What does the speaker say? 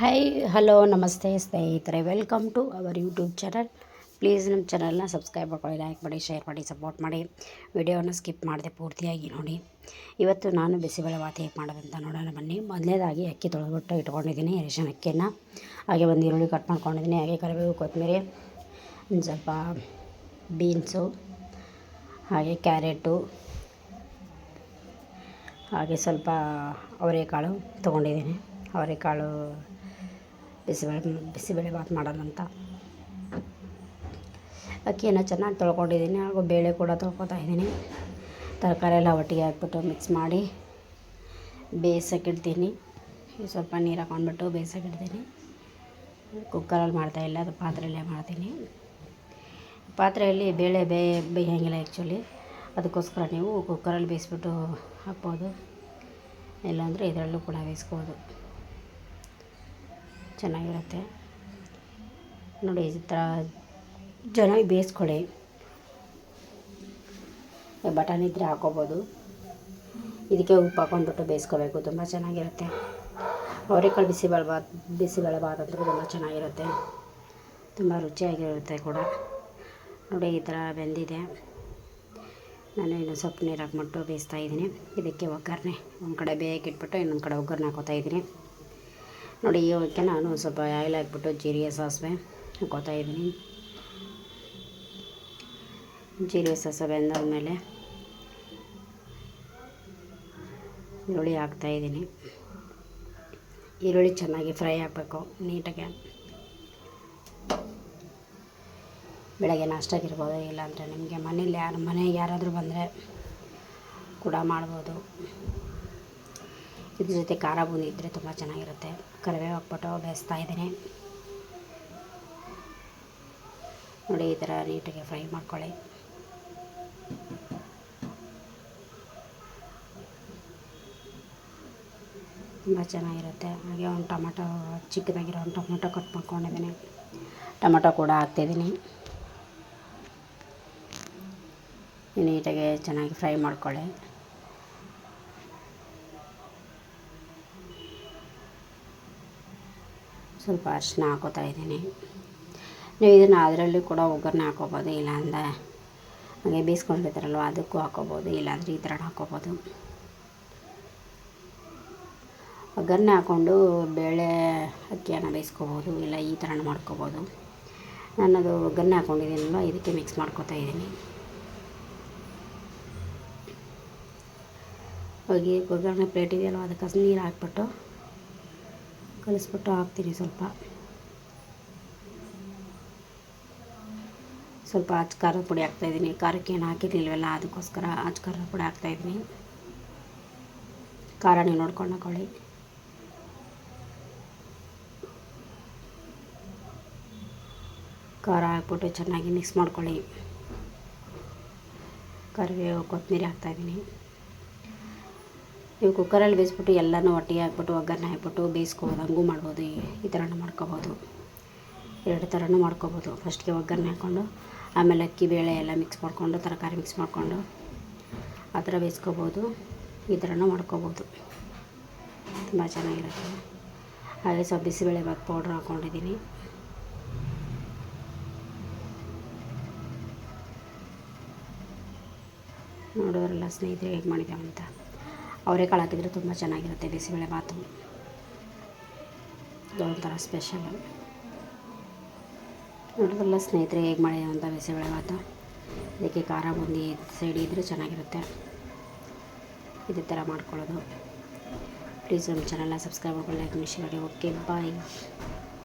Hi hello ನಮಸ್ತೆ ಸ್ನೇಹಿತರೆ. Welcome to our YouTube channel please ನಮ್ಮ ಚಾನಲ್ನ ಸಬ್ಸ್ಕ್ರೈಬ್ ಮಾಡ್ಕೊಳ್ಳಿ ಲೈಕ್ ಮಾಡಿ ಶೇರ್ ಮಾಡಿ ಸಪೋರ್ಟ್ ಮಾಡಿ. ವಿಡಿಯೋನ ಸ್ಕಿಪ್ ಮಾಡದೆ ಪೂರ್ತಿಯಾಗಿ ನೋಡಿ. ಇವತ್ತು ನಾನು ಬಿಸಿಬೇಳೆ ಬಾತ್ ಹೇಗೆ ಮಾಡೋದಂತ ನೋಡೋಣ ಬನ್ನಿ. ಮೊದಲನೇದಾಗಿ ಅಕ್ಕಿ ತೊಳೆದ್ಬಿಟ್ಟು ಇಟ್ಕೊಂಡಿದ್ದೀನಿ, ರೇಷನ್ ಅಕ್ಕಿಯನ್ನು. ಹಾಗೆ ಒಂದು ಈರುಳ್ಳಿ ಕಟ್ ಮಾಡ್ಕೊಂಡಿದ್ದೀನಿ. ಹಾಗೆ ಕರಿಬೇವು, ಕೊತ್ತಂಬರಿ ಸ್ವಲ್ಪ ಬೀನ್ಸು ಹಾಗೆ ಕ್ಯಾರೆಟು ಹಾಗೆ ಸ್ವಲ್ಪ ಅವರೆಕಾಳು ತೊಗೊಂಡಿದ್ದೀನಿ. ಅವರೆಕಾಳು ಬಿಸಿಬೇಳೆ ಬಿಸಿಬೇಳೆ ಬಾತ್ ಮಾಡೋದಂತ ಅಕ್ಕಿಯನ್ನು ಚೆನ್ನಾಗಿ ತೊಳ್ಕೊಂಡಿದ್ದೀನಿ, ಹಾಗೂ ಬೇಳೆ ಕೂಡ ತೊಳ್ಕೊತಾ ಇದ್ದೀನಿ. ತರಕಾರಿ ಎಲ್ಲ ಒಟ್ಟಿಗೆ ಹಾಕ್ಬಿಟ್ಟು ಮಿಕ್ಸ್ ಮಾಡಿ ಬೇಯಿಸೋಕ್ಕಿಡ್ತೀನಿ ಸ್ವಲ್ಪ ನೀರು ಹಾಕೊಂಡ್ಬಿಟ್ಟು ಬೇಯಿಸೋಕ್ಕಿಡ್ತೀನಿ ಕುಕ್ಕರಲ್ಲಿ ಮಾಡ್ತಾಯಿಲ್ಲ ಅದು ಪಾತ್ರೆಯಲ್ಲೇ ಮಾಡ್ತೀನಿ. ಪಾತ್ರೆಯಲ್ಲಿ ಬೇಳೆ ಬೇಯ ಬೇಯೋಂಗಿಲ್ಲ ಆ್ಯಕ್ಚುಲಿ ಅದಕ್ಕೋಸ್ಕರ ನೀವು ಕುಕ್ಕರಲ್ಲಿ ಬೇಯಿಸ್ಬಿಟ್ಟು ಹಾಕ್ಬೋದು. ಇಲ್ಲಾಂದರೆ ಇದರಲ್ಲೂ ಕೂಡ ಬೇಯಿಸ್ಬೋದು. ಚೆನ್ನಾಗಿರುತ್ತೆ. ನೋಡಿ, ಈ ಥರ ಚೆನ್ನಾಗಿ ಬೇಯಿಸ್ಕೊಳ್ಳಿ. ಬಟಾಣಿ ಇದ್ದರೆ ಹಾಕೋಬೋದು. ಇದಕ್ಕೆ ಉಪ್ಪು ಹಾಕೊಂಡ್ಬಿಟ್ಟು ಬೇಯಿಸ್ಕೋಬೇಕು, ತುಂಬ ಚೆನ್ನಾಗಿರುತ್ತೆ. ಅವರೆಕಾಳು ಬಿಸಿಬೇಳೆ ಬಾತ್ ಬಿಸಿಬೇಳೆ ಬಾತ್ ಅಂತೂ ತುಂಬ ಚೆನ್ನಾಗಿರುತ್ತೆ. ತುಂಬ ರುಚಿಯಾಗಿರುತ್ತೆ ಕೂಡ. ನೋಡಿ, ಈ ಥರ ಬೆಂದಿದೆ. ನಾನು ಇನ್ನು ಸೊಪ್ಪು ನೀರು ಹಾಕ್ಬಿಟ್ಟು ಬೇಯಿಸ್ತಾ ಇದ್ದೀನಿ. ಇದಕ್ಕೆ ಒಗ್ಗರಣೆ. ಒಂದು ಕಡೆ ಬೇಯಕ್ಕೆ ಇಟ್ಬಿಟ್ಟು ಇನ್ನೊಂದು ಕಡೆ ಒಗ್ಗರಣೆ ಹಾಕೋತಾ ಇದ್ದೀನಿ. ನೋಡಿ ಇವಕ್ಕೆ ನಾನು ಸ್ವಲ್ಪ ಆಯಿಲ್ ಹಾಕ್ಬಿಟ್ಟು ಜೀರಿಗೆ ಸಾಸಿವೆ ಹಾಕೋತಾ ಇದ್ದೀನಿ. ಜೀರಿಗೆ ಸಾಸಿವೆ ಬೆಂದಾದ್ಮೇಲೆ ಈರುಳ್ಳಿ ಹಾಕ್ತಾಯಿದ್ದೀನಿ ಈರುಳ್ಳಿ ಚೆನ್ನಾಗಿ ಫ್ರೈ ಹಾಕಬೇಕು ನೀಟಾಗಿ. ಬೆಳಗ್ಗೆ ನಾಷ್ಟಾಗಿರ್ಬೋದು ಇಲ್ಲಾಂದರೆ ನಿಮಗೆ ಮನೇಲಿ ಯಾರು, ಮನೆಗೆ ಯಾರಾದರೂ ಬಂದರೆ ಕೂಡ ಮಾಡ್ಬೋದು. ಇದ್ರ ಜೊತೆ ಖಾರ ಬೂಂದಿ ಇದ್ದರೆ ತುಂಬ ಚೆನ್ನಾಗಿರುತ್ತೆ. ಕರಿಬೇವು ಹಾಕ್ಬಿಟ್ಟು ಬೇಯಿಸ್ತಾ ಇದ್ದೀನಿ. ನೋಡಿ, ಈ ಥರ ನೀಟಾಗಿ ಫ್ರೈ ಮಾಡ್ಕೊಳ್ಳಿ. ತುಂಬ ಚೆನ್ನಾಗಿರುತ್ತೆ. ಹಾಗೆ ಒಂದು ಟೊಮೊಟೊ, ಚಿಕ್ಕದಾಗಿರೋ ಒಂದು ಟೊಮೊಟೊ ಕಟ್ ಮಾಡ್ಕೊಂಡಿದ್ದೀನಿ. ಟೊಮೊಟೊ ಕೂಡ ಹಾಕ್ತಿದ್ದೀನಿ. ನೀಟಾಗಿ ಚೆನ್ನಾಗಿ ಫ್ರೈ ಮಾಡ್ಕೊಳ್ಳಿ. ಸ್ವಲ್ಪ ಅರಿಶಿನ ಹಾಕೋತಾ ಇದ್ದೀನಿ. ನೀವು ಇದನ್ನು ಅದರಲ್ಲೂ ಕೂಡ ಒಗ್ಗರಣೆ ಹಾಕೋಬೋದು, ಇಲ್ಲಾಂದರೆ ಹಾಗೆ ಬೇಯಿಸ್ಕೊಂಡಿರ್ತಾರಲ್ವ, ಅದಕ್ಕೂ ಹಾಕೋಬೋದು, ಇಲ್ಲಾಂದರೆ ಈ ಥರ ಹಾಕೋಬೋದು. ಒಗ್ಗರಣೆ ಹಾಕ್ಕೊಂಡು ಬೇಳೆ ಅಕ್ಕಿಯನ್ನು ಬೇಯಿಸ್ಕೋಬೋದು, ಇಲ್ಲ ಈ ಥರ ಮಾಡ್ಕೋಬೋದು. ನಾನದು ಒಗ್ಗರಣೆ ಹಾಕ್ಕೊಂಡಿದ್ದೀನಲ್ವ ಇದಕ್ಕೆ ಮಿಕ್ಸ್ ಮಾಡ್ಕೋತಾ ಇದ್ದೀನಿ. ಹೋಗಿ ಒಗ್ಗರಣೆ ಪ್ಲೇಟ್ ಇದೆಯಲ್ವ ಅದಕ್ಕೆ ನೀರು ಹಾಕ್ಬಿಟ್ಟು ಕಲಿಸ್ಬಿಟ್ಟು ಹಾಕ್ತೀನಿ ಸ್ವಲ್ಪ. ಸ್ವಲ್ಪ ಅಚ್ಚ ಖಾರದ ಪುಡಿ ಹಾಕ್ತಾಯಿದ್ದೀನಿ ಖಾರಕ್ಕೆ ಏನು ಹಾಕಿರ್ಲಿಲ್ವಲ್ಲ, ಅದಕ್ಕೋಸ್ಕರ ಅಚ್ಚ ಖಾರದ ಪುಡಿ ಹಾಕ್ತಾಯಿದ್ದೀನಿ ಖಾರ ನೀವು ನೋಡ್ಕೊಂಡು ಹಾಕೊಳ್ಳಿ ಖಾರ ಹಾಕ್ಬಿಟ್ಟು ಚೆನ್ನಾಗಿ ಮಿಕ್ಸ್ ಮಾಡ್ಕೊಳ್ಳಿ. ಕರಿಬೇವು, ಕೊತ್ತಂಬರಿ ಹಾಕ್ತಾಯಿದ್ದೀನಿ ನೀವು ಕುಕ್ಕರಲ್ಲಿ ಬೇಯಿಸ್ಬಿಟ್ಟು ಎಲ್ಲನೂ ಒಟ್ಟಿಗೆ ಹಾಕ್ಬಿಟ್ಟು, ಒಗ್ಗರಣೆ ಹಾಕ್ಬಿಟ್ಟು ಬೇಯಿಸ್ಕೋಬೋದು, ಹಂಗೂ ಮಾಡ್ಬೋದು, ಈ ಥರನೂ ಮಾಡ್ಕೋಬೋದು. ಎರಡು ಥರನೂ ಮಾಡ್ಕೋಬೋದು. ಫಸ್ಟ್ಗೆ ಒಗ್ಗರಣೆ ಹಾಕ್ಕೊಂಡು, ಆಮೇಲೆ ಅಕ್ಕಿ, ಬೇಳೆ ಎಲ್ಲ ಮಿಕ್ಸ್ ಮಾಡಿಕೊಂಡು, ತರಕಾರಿ ಮಿಕ್ಸ್ ಮಾಡಿಕೊಂಡು ಆ ಥರ ಬೇಯಿಸ್ಕೋಬೋದು. ಈ ಥರನೂ ಮಾಡ್ಕೋಬೋದು. ತುಂಬ ಚೆನ್ನಾಗಿರುತ್ತೆ. ಹಾಗೆ ಸ್ವಲ್ಪ ಬಿಸಿಬೇಳೆ ಬಾತ್ ಪೌಡ್ರ್ ಹಾಕ್ಕೊಂಡಿದ್ದೀನಿ. ನೋಡೋರೆಲ್ಲ ಸ್ನೇಹಿತರೆ ಹೇಗೆ ಮಾಡಿದ್ದೇವೆ ಅಂತ ಅವರೆಕಾಳು ಹಾಕಿದರೆ ತುಂಬ ಚೆನ್ನಾಗಿರುತ್ತೆ ಬಿಸಿಬೇಳೆ ಬಾತು. ಅದೊಂಥರ ಸ್ಪೆಷಲ್ ನೋಡಿದ್ರಲ್ಲ ಸ್ನೇಹಿತರೆ ಹೇಗೆ ಮಾಡಿ ಅಂತ ಬಿಸಿಬೇಳೆ ಬಾತು? ಇದಕ್ಕೆ ಖಾರ ಬುಂದಿ ಸೈಡ್ ಇದ್ದರೆ ಚೆನ್ನಾಗಿರುತ್ತೆ. ಇದೇ ಥರ ಮಾಡ್ಕೊಳ್ಳೋದು. ಪ್ಲೀಸ್ ನಮ್ಮ ಚಾನಲ್ನ ಸಬ್ಸ್ಕ್ರೈಬ್ ಮಾಡ್ಕೊಳ್ಳಿ. ಲೈಕ್ ಮಾಡಿ ಓಕೆ ಬಾಯ್